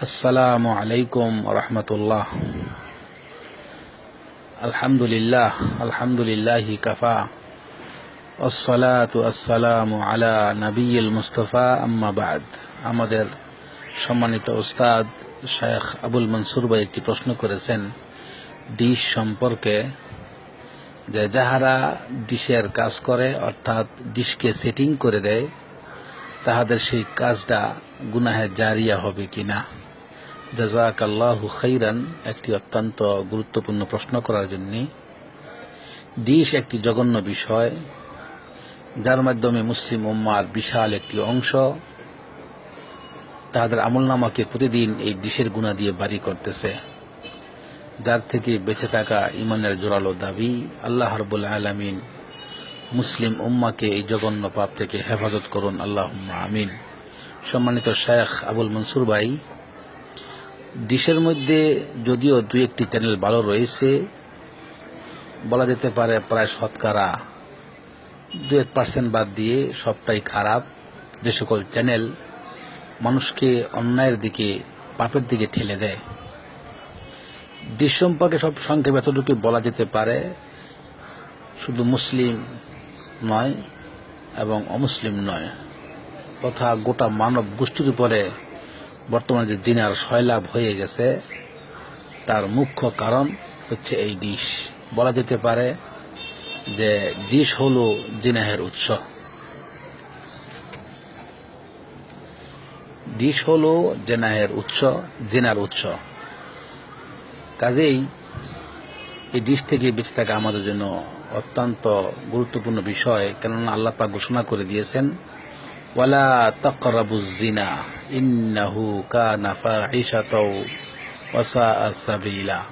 আসসালামু আলাইকুম রহমতুল্লাহ। আলহামদুলিল্লাহ আলহামদুলিল্লাহ কাফা। আসসালামু আলা নবীল মুস্তফা, আম্মা বাদ। আমাদের সম্মানিত উস্তাদ শেখ আবুল মনসুর ভাই একটি প্রশ্ন করেছেন, ডিশ সম্পর্কে, যে যাহারা ডিশের কাজ করে, অর্থাৎ ডিশকে সেটিং করে দেয়, তাহাদের সেই কাজটা গুনাহে জারিয়া হবে কিনা? জাজাক আল্লাহু খৈরান একটি অত্যন্ত গুরুত্বপূর্ণ প্রশ্ন করার জন্য। ডিশ একটি জঘন্য বিষয়, যার মাধ্যমে মুসলিম উম্মার বিশাল একটি অংশ তাদের আমল নামাকে প্রতিদিন এই ডিশের গুণা দিয়ে বাড়ি করতেছে। যার থেকে বেঁচে থাকা ইমানের জোরালো দাবি, আল্লাহ রবুল আলমিন মুসলিম উম্মাকে এই জঘন্য পাপ থেকে হেফাজত করুন। আল্লাহ আমিন। সম্মানিত শেখ আবুল মনসুর ভাই ডিশের মধ্যে যদিও দু একটি চ্যানেল ভালো রয়েছে, বলা যেতে পারে প্রায় শতকরা দু এক পার্সেন্ট বাদ দিয়ে সবটাই খারাপ। যে সকল চ্যানেল মানুষকে অন্যায়ের দিকে, পাপের দিকে ঠেলে দেয়। ডিশ সম্পর্কে সব সংক্ষেপ এতটুকু বলা যেতে পারে, শুধু মুসলিম নয় এবং অমুসলিম নয়, তথা গোটা মানব গোষ্ঠীর উপরে বর্তমানে যে জিনার সয়লাভ হয়ে গেছে, তার মুখ্য কারণ হচ্ছে এই ডিশ বলা যেতে পারে যে ডিশ হলো জিনাহের উৎস। ডিশ হলো জেনাহের উৎস, জেনার উৎস। কাজেই এই ডিশ থেকে বেঁচে থাকা আমাদের জন্য অত্যন্ত গুরুত্বপূর্ণ বিষয়, কেননা আল্লাহ পাক ঘোষণা করে দিয়েছেন, ওয়ালা তাকরাবুজ জিনা। ইন্নাহু ওয়াসাআ সাবিলা।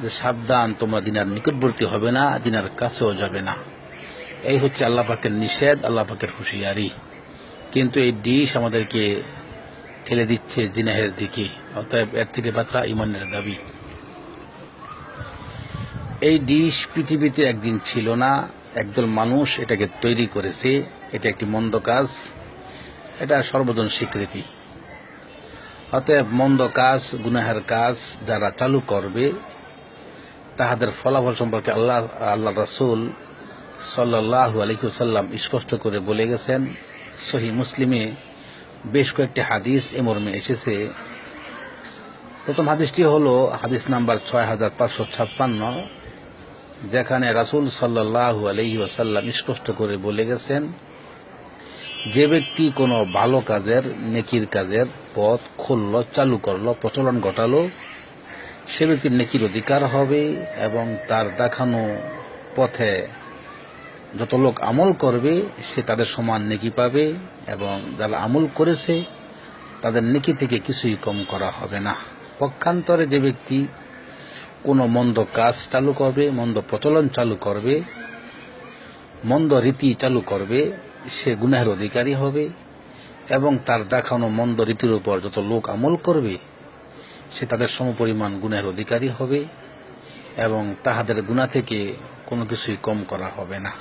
যে সাবধান, তোমরা দিনার নিকটবর্তী হবে না, দিনার কাছেও যাবে না। এই হচ্ছে আল্লাহ পাকের নিষেধ, আল্লাহ পাকের হুঁশিয়ারি। কিন্তু এই ডিশ আমাদেরকে ঠেলে দিচ্ছে জিনাহের দিকে, অতএব এর থেকে বাঁচা ইমানের দাবি। এই ডিশ পৃথিবীতে একদিন ছিল না, একদল মানুষ এটাকে তৈরি করেছে, এটা একটি মন্দ কাজ। এটা সর্বজন স্বীকৃতি। অতএব মন্দ কাজ, গুনাহের কাজ যারা চালু করবে, তাহাদের ফলাফল সম্পর্কে আল্লাহ আল্লাহ রাসুল সাল্লাহু আলহিসাল্লাম স্পষ্ট করে বলে গেছেন। সহি মুসলিমে বেশ কয়েকটি হাদিস এ মর্মে এসেছে। প্রথম হাদিসটি হলো হাদিস নাম্বার ছয় হাজার পাঁচশো ছাপ্পান্ন, যেখানে রাসুল সাল্লাহু আলহি ওয়াসাল্লাম স্পষ্ট করে বলে গেছেন যে ব্যক্তি কোনো ভালো কাজের, নেকির কাজের পথ খুলল, চালু করল, প্রচলন ঘটালো, সে ব্যক্তির নেকির অধিকার হবে এবং তার দেখানো পথে যত লোক আমল করবে, সে তাদের সমান নেকি পাবে এবং যারা আমল করেছে, তাদের নেকি থেকে কিছুই কম করা হবে না। পক্ষান্তরে যে ব্যক্তি কোনো মন্দ কাজ চালু করবে, মন্দ প্রচলন চালু করবে, মন্দ রীতি চালু করবে সে গুনাহের অধিকারী হবে এবং তার দেখানো মন্দ রীতির উপর যত লোক আমল করবে, সে তাদের সমপরিমাণ গুণের অধিকারী হবে এবং তাহাদের গুণা থেকে কোনো কিছুই কম করা হবে না।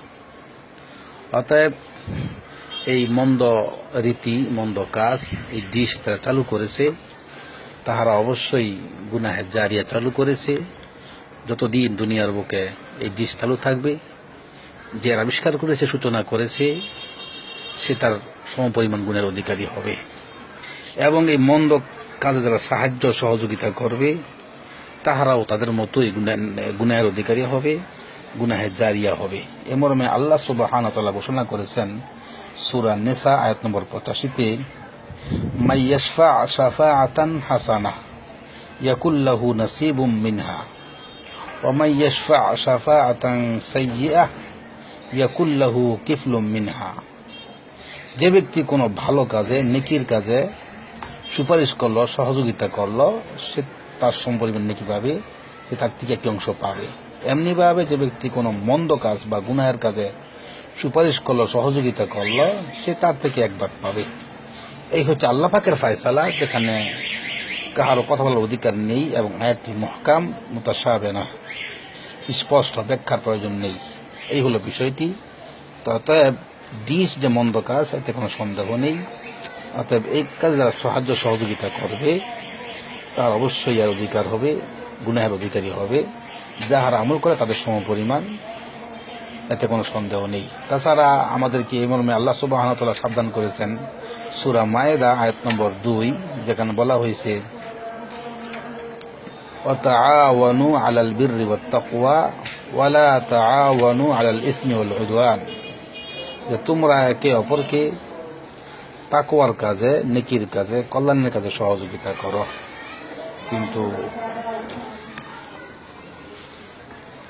অতএব এই মন্দ রীতি, মন্দ কাজ, এই ডিশ তারা চালু করেছে, তাহারা অবশ্যই গুনাহের জারিয়া চালু করেছে। যতদিন দুনিয়ার বুকে এই ডিশ চালু থাকবে, যে আবিষ্কার করেছে, সূচনা করেছে সে তার সমপরিমাণ গুণের অধিকারী হবে। এবং এই মন্দ কাজে যারা সাহায্য সহযোগিতা করবে, তাহারাও তাদের মতোই গুনাহের অধিকারী হবে গুনাহের জারিয়া হবে। এ মর্মে আল্লাহ সুবাহান ঘোষণা করেছেন, সুরা নেসা আয়াত নম্বর পঁচাশিতে মাইয়াশফা শাফা আতান হাসানা ইয়াকুল্লাহু নসিবুম মিনহা ওমাইয়াশফা শাফা আতান সাইয়্যা ইয়াকুল্লাহু কিফলুম মিনহা। যে ব্যক্তি কোনো ভালো কাজে, নেকির কাজে সুপারিশ করল, সহযোগিতা করল, সে তার সম্পরিমাণ নেকি পাবে, সে তার থেকে একটি অংশ পাবে। এমনিভাবে যে ব্যক্তি কোনো মন্দ কাজ বা গুনাহের কাজে সুপারিশ করল, সহযোগিতা করল, সে তার থেকে একবার পাবে। এই হচ্ছে আল্লাহ পাকের ফায়সালা, যেখানে কাহারও কথা বলার অধিকার নেই এবং আয়াতটি মহকাম মোতাসাবে না স্পষ্ট ব্যাখ্যার প্রয়োজন নেই। এই হলো বিষয়টি। অতএব ডিস যে মন্দ কাজ এতে কোনো সন্দেহ নেই অতএব এই কাজে যারা সাহায্য সহযোগিতা করবে তার অবশ্যই আর অধিকার হবে গুনাহের অধিকারী হবে যাহারা আমল করে তাদের সম পরিমাণ এতে কোনো সন্দেহ নেই তাছাড়া আমাদেরকে এই মর্মে আল্লাহ সুবাহতলা সাবধান করেছেন সুরা মায়েদা আয়াত নম্বর দুই যেখানে বলা হয়েছে وتعاونوا على البر والتقوى ولا تعاونوا على الإثم والعدوان যে তোমরা একে অপরকে তাকওয়ার কাজে, নেকির কাজে, কল্যাণের কাজে সহযোগিতা করো। কিন্তু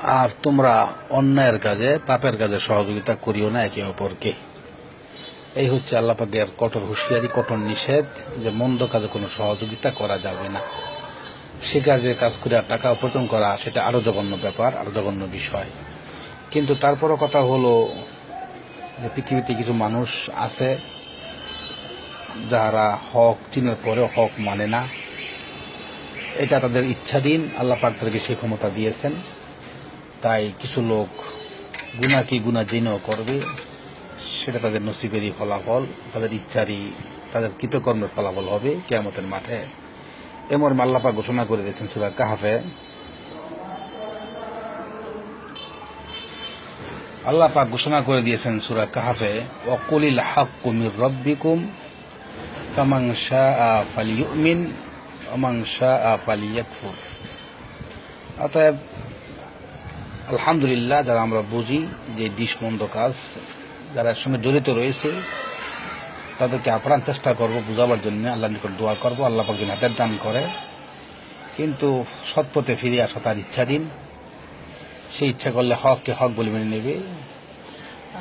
আর তোমরা অন্যায়ের কাজে, পাপের কাজে সহযোগিতা করিও না একে অপরকে। এই হচ্ছে আল্লাহ পাকের কঠোর হুঁশিয়ারি, কঠোর নিষেধ যে মন্দ কাজে কোনো সহযোগিতা করা যাবে না। সে কাজে কাজ করে আর টাকা উপার্জন করা, সেটা আরও জঘন্য ব্যাপার, আরও জঘন্য বিষয়। কিন্তু তারপরও কথা হলো যে পৃথিবীতে কিছু মানুষ আছে যারা হক, চিনের পরেও হক মানে না। এটা তাদের ইচ্ছাধীন। আল্লাহ পাক তাদেরকে সেই ক্ষমতা দিয়েছেন। তাই কিছু লোক গুণা কি গুণা জেনেও করবে, সেটা তাদের নসিবেরই ফলাফল, তাদের ইচ্ছারই, তাদের কৃতকর্মের ফলাফল হবে কেয়ামতের মাঠে। এমন আল্লাপা ঘোষণা করে দিয়েছেন সুরা কাহাফে। আল্লাহ পাক ঘোষণা করে দিয়েছেন সুরা কাহাফে, ওয়াকুলিল হাক্কু মির রব্বিকুম ফামান শাআ ফালিয়ুমিন ওমান শাআ ফালিয়াকফুর। অতএব, আলহামদুলিল্লাহ যারা আমরা বুঝি যে ডিশ মন্দ কাজ, যারা এর সঙ্গে জড়িত রয়েছে, তাদেরকে আপ্রাণ চেষ্টা করব বুঝাবার জন্য, আল্লাহ নিকট দোয়া করব, আল্লাহ পাক যেন হাতের দান করে। কিন্তু সৎপথে ফিরে আসা তার ইচ্ছাধীন। সে ইচ্ছা করলে হককে হক বলে মেনে নেবে।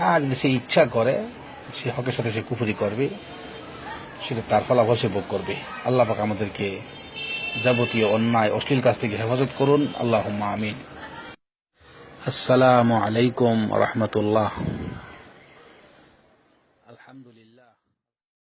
আর যদি সে ইচ্ছা করে, সে হকের সাথে সে কুফুরি করবে, সেটা তার ফলাফল সে ভোগ করবে। আল্লাহ পাক আমাদেরকে যাবতীয় অন্যায়, অশ্লীল কাছ থেকে হেফাজত করুন। আল্লাহ আমিন। আসসালামু আলাইকুম রহমতুল্লাহ।